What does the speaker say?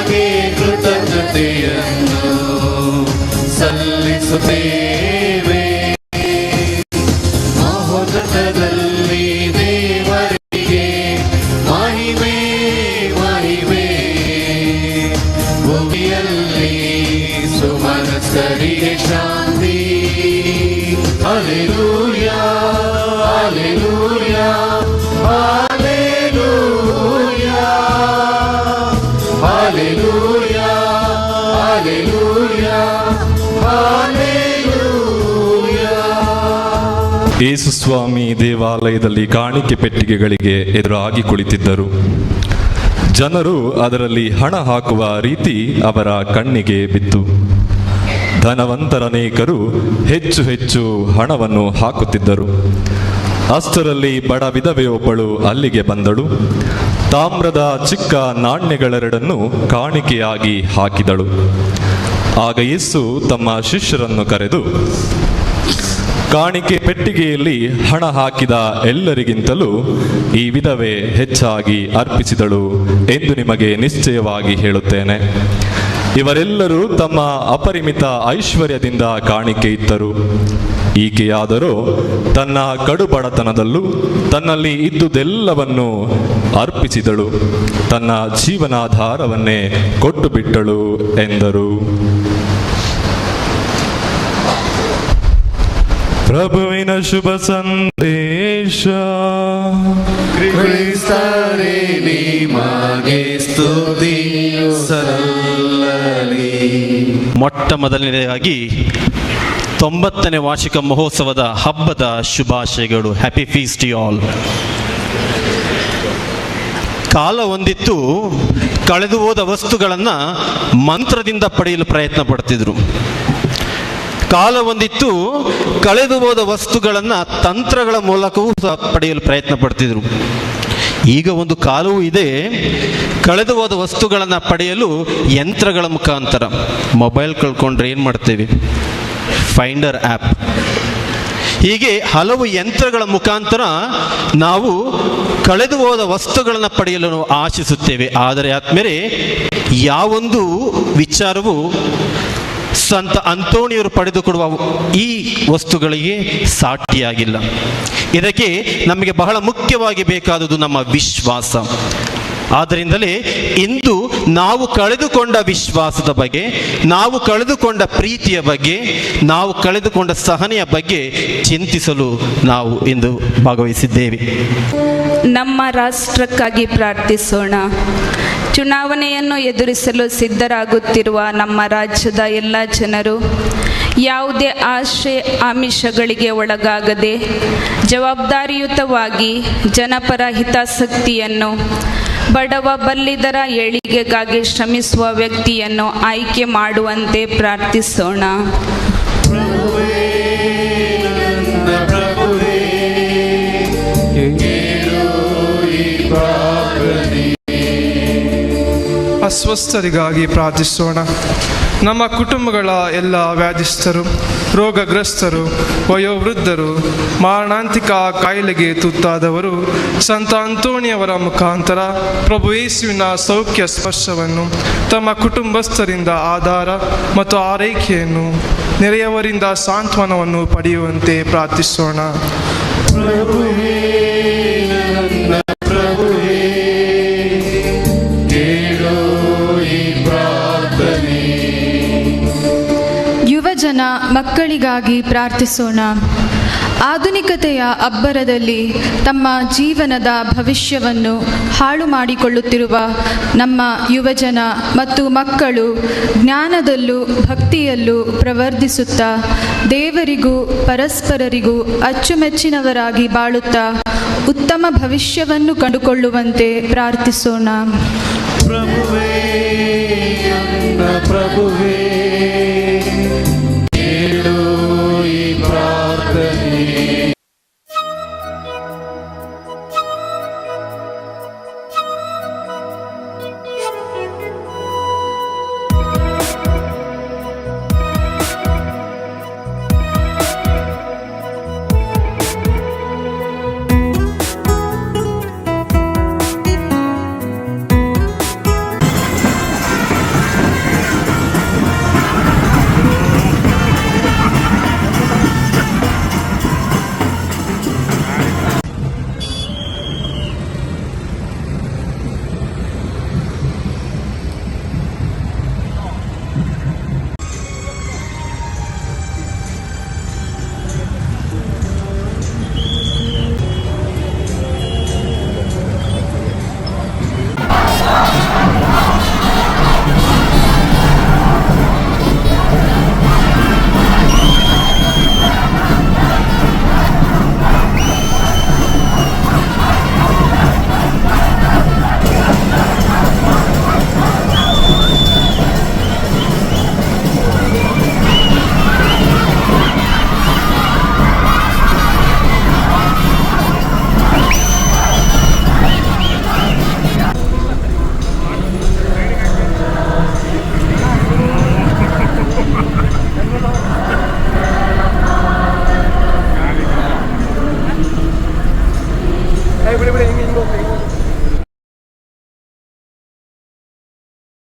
ನಿಮಗೆ ಕೃತಜ್ಞತೆಯನ್ನು ಸಲ್ಲಿಸುತ್ತೇವೆ ಮಹೋದತದಲ್ಲಿ ದೇವರಿಗೆ ಮಹಿಮೆ ಮಹಿಮೆ ಭೂಮಿಯಲ್ಲಿ ಸುಮನಸ್ಸರಿಗೆ ಶಾಂತಿ ಅಲೆಲೂಯ ಅಲೆಲೂಯ ಅಲೆಲೂಯ ಯೇಸುಸ್ವಾಮಿ ದೇವಾಲಯದಲ್ಲಿ ಕಾಣಿಕೆ ಪೆಟ್ಟಿಗೆಗಳಿಗೆ ಎದುರಾಗಿ ಕುಳಿತಿದ್ದರು. ಜನರು ಅದರಲ್ಲಿ ಹಣ ಹಾಕುವ ರೀತಿ ಅವರ ಕಣ್ಣಿಗೆ ಬಿತ್ತು. ಧನವಂತರನೇಕರು ಹೆಚ್ಚು ಹೆಚ್ಚು ಹಣವನ್ನು ಹಾಕುತ್ತಿದ್ದರು. ಅಷ್ಟರಲ್ಲಿ ಬಡ ವಿಧವೆಯೊಬ್ಬಳು ಅಲ್ಲಿಗೆ ಬಂದಳು. ತಾಮ್ರದ ಚಿಕ್ಕ ನಾಣ್ಯಗಳೆರಡನ್ನು ಕಾಣಿಕೆಯಾಗಿ ಹಾಕಿದಳು. ಆಗ ಯೇಸು ತಮ್ಮ ಶಿಷ್ಯರನ್ನು ಕರೆದು ಕಾಣಿಕೆ ಪೆಟ್ಟಿಗೆಯಲ್ಲಿ ಹಣ ಹಾಕಿದ ಎಲ್ಲರಿಗಿಂತಲೂ ಈ ವಿಧವೇ ಹೆಚ್ಚಾಗಿ ಅರ್ಪಿಸಿದಳು ಎಂದು ನಿಮಗೆ ನಿಶ್ಚಯವಾಗಿ ಹೇಳುತ್ತೇನೆ. ಇವರೆಲ್ಲರೂ ತಮ್ಮ ಅಪರಿಮಿತ ಐಶ್ವರ್ಯದಿಂದ ಕಾಣಿಕೆ ಇತ್ತರು ಈಕೆಯಾದರೂ ತನ್ನ ಕಡುಬಡತನದಲ್ಲೂ ತನ್ನಲ್ಲಿ ಇದ್ದುದೆಲ್ಲವನ್ನು ಅರ್ಪಿಸಿದಳು. ತನ್ನ ಜೀವನಾಧಾರವನ್ನೇ ಕೊಟ್ಟು ಬಿಟ್ಟಳು ಎಂದರು. ಪ್ರಭುವಿನ ಶುಭ ಸಂದೇಶ. ಕ್ರಿಸ್ತರೇ ನಿಮಗೆ ಸ್ತುತಿ ಸಲ್ಲಲಿ ಮೊಟ್ಟ ಮೊದಲನೆಯದಾಗಿ ತೊಂಬತ್ತನೇ ವಾರ್ಷಿಕ ಮಹೋತ್ಸವದ ಹಬ್ಬದ ಶುಭಾಶಯಗಳು. ಹ್ಯಾಪಿ ಫೀಸ್ಟ್ ಯು ಆಲ್ ಕಾಲ ಹೊಂದಿತ್ತು ಕಳೆದು ಹೋದ ವಸ್ತುಗಳನ್ನು ಮಂತ್ರದಿಂದ ಪಡೆಯಲು ಪ್ರಯತ್ನ ಪಡ್ತಿದ್ರು. ಕಾಲ ಒಂದಿತ್ತು ಕಳೆದು ಹೋದ ವಸ್ತುಗಳನ್ನು ತಂತ್ರಗಳ ಮೂಲಕವೂ ಸಹ ಪಡೆಯಲು ಪ್ರಯತ್ನ ಪಡ್ತಿದ್ರು. ಈಗ ಒಂದು ಕಾಲವೂ ಇದೆ ಕಳೆದು ಹೋದ ವಸ್ತುಗಳನ್ನು ಪಡೆಯಲು ಯಂತ್ರಗಳ ಮುಖಾಂತರ. ಮೊಬೈಲ್ ಕಳ್ಕೊಂಡ್ರೆ ಏನು ಮಾಡ್ತೇವೆ? ಫೈಂಡರ್ ಆ್ಯಪ್ ಹೀಗೆ ಹಲವು ಯಂತ್ರಗಳ ಮುಖಾಂತರ ನಾವು ಕಳೆದು ಹೋದ ವಸ್ತುಗಳನ್ನು ಪಡೆಯಲು ನಾವು ಆಶಿಸುತ್ತೇವೆ. ಆದರೆ ಆದ್ಮೇಲೆ ಯಾವೊಂದು ವಿಚಾರವು ಸಂತ ಅಂತೋಣಿಯವರು ಪಡೆದುಕೊಡುವ ಈ ವಸ್ತುಗಳಿಗೆ ಸಾಟಿಯಾಗಿಲ್ಲ ಇದಕ್ಕೆ ನಮಗೆ ಬಹಳ ಮುಖ್ಯವಾಗಿ ಬೇಕಾದುದು ನಮ್ಮ ವಿಶ್ವಾಸ. ಆದ್ದರಿಂದಲೇ ಇಂದು ನಾವು ಕಳೆದುಕೊಂಡ ವಿಶ್ವಾಸದ ಬಗ್ಗೆ, ನಾವು ಕಳೆದುಕೊಂಡ ಪ್ರೀತಿಯ ಬಗ್ಗೆ, ನಾವು ಕಳೆದುಕೊಂಡ ಸಹನೆಯ ಬಗ್ಗೆ ಚಿಂತಿಸಲು ನಾವು ಇಂದು ಭಾಗವಹಿಸಿದ್ದೇವೆ. ನಮ್ಮ ರಾಷ್ಟ್ರಕ್ಕಾಗಿ ಪ್ರಾರ್ಥಿಸೋಣ. ಚುನಾವಣೆಯನ್ನು ಎದುರಿಸಲು ಸಿದ್ಧರಾಗುತ್ತಿರುವ ನಮ್ಮ ರಾಜ್ಯದ ಎಲ್ಲ ಜನರು, ಯಾವುದೇ ಆಶೆ ಆಮಿಷಗಳಿಗೆ ಒಳಗಾಗದೆ ಜವಾಬ್ದಾರಿಯುತವಾಗಿ ಜನಪರ ಹಿತಾಸಕ್ತಿಯನ್ನು ಬಡವ ಬಲ್ಲಿದರ ಏಳಿಗೆಗಾಗಿ ಶ್ರಮಿಸುವ ವ್ಯಕ್ತಿಯನ್ನು ಆಯ್ಕೆ ಮಾಡುವಂತೆ ಪ್ರಾರ್ಥಿಸೋಣ. ಅಸ್ವಸ್ಥರಿಗಾಗಿ ಪ್ರಾರ್ಥಿಸೋಣ. ನಮ್ಮ ಕುಟುಂಬಗಳ ಎಲ್ಲ ವ್ಯಾಧಿಸ್ಥರು ರೋಗಗ್ರಸ್ತರು, ವಯೋವೃದ್ಧರು, ಮಾರಣಾಂತಿಕ ಕಾಯಿಲೆಗೆ ತುತ್ತಾದವರು, ಸಂತ ಅಂತೋಣಿಯವರ ಮುಖಾಂತರ ಪ್ರಭು ಯೇಸುವಿನ ಸೌಖ್ಯ ಸ್ಪರ್ಶವನ್ನು, ತಮ್ಮ ಕುಟುಂಬಸ್ಥರಿಂದ ಆಧಾರ ಮತ್ತು ಆರೈಕೆಯನ್ನು ನೆರೆಯವರಿಂದ ಸಾಂತ್ವನವನ್ನು ಪಡೆಯುವಂತೆ ಪ್ರಾರ್ಥಿಸೋಣ. ಮಕ್ಕಳಿಗಾಗಿ ಪ್ರಾರ್ಥಿಸೋಣ. ಆಧುನಿಕತೆಯ ಅಬ್ಬರದಲ್ಲಿ ತಮ್ಮ ಜೀವನದ ಭವಿಷ್ಯವನ್ನು ಹಾಳು ಮಾಡಿಕೊಳ್ಳುತ್ತಿರುವ ನಮ್ಮ ಯುವಜನ ಮತ್ತು ಮಕ್ಕಳು ಜ್ಞಾನದಲ್ಲೂ ಭಕ್ತಿಯಲ್ಲೂ ಪ್ರವರ್ಧಿಸುತ್ತಾ, ದೇವರಿಗೂ ಪರಸ್ಪರರಿಗೂ ಅಚ್ಚುಮೆಚ್ಚಿನವರಾಗಿ ಬಾಳುತ್ತಾ, ಉತ್ತಮ ಭವಿಷ್ಯವನ್ನು ಕಂಡುಕೊಳ್ಳುವಂತೆ ಪ್ರಾರ್ಥಿಸೋಣ. ಪ್ರಭುವೇ ಪ್ರಭುವೇ.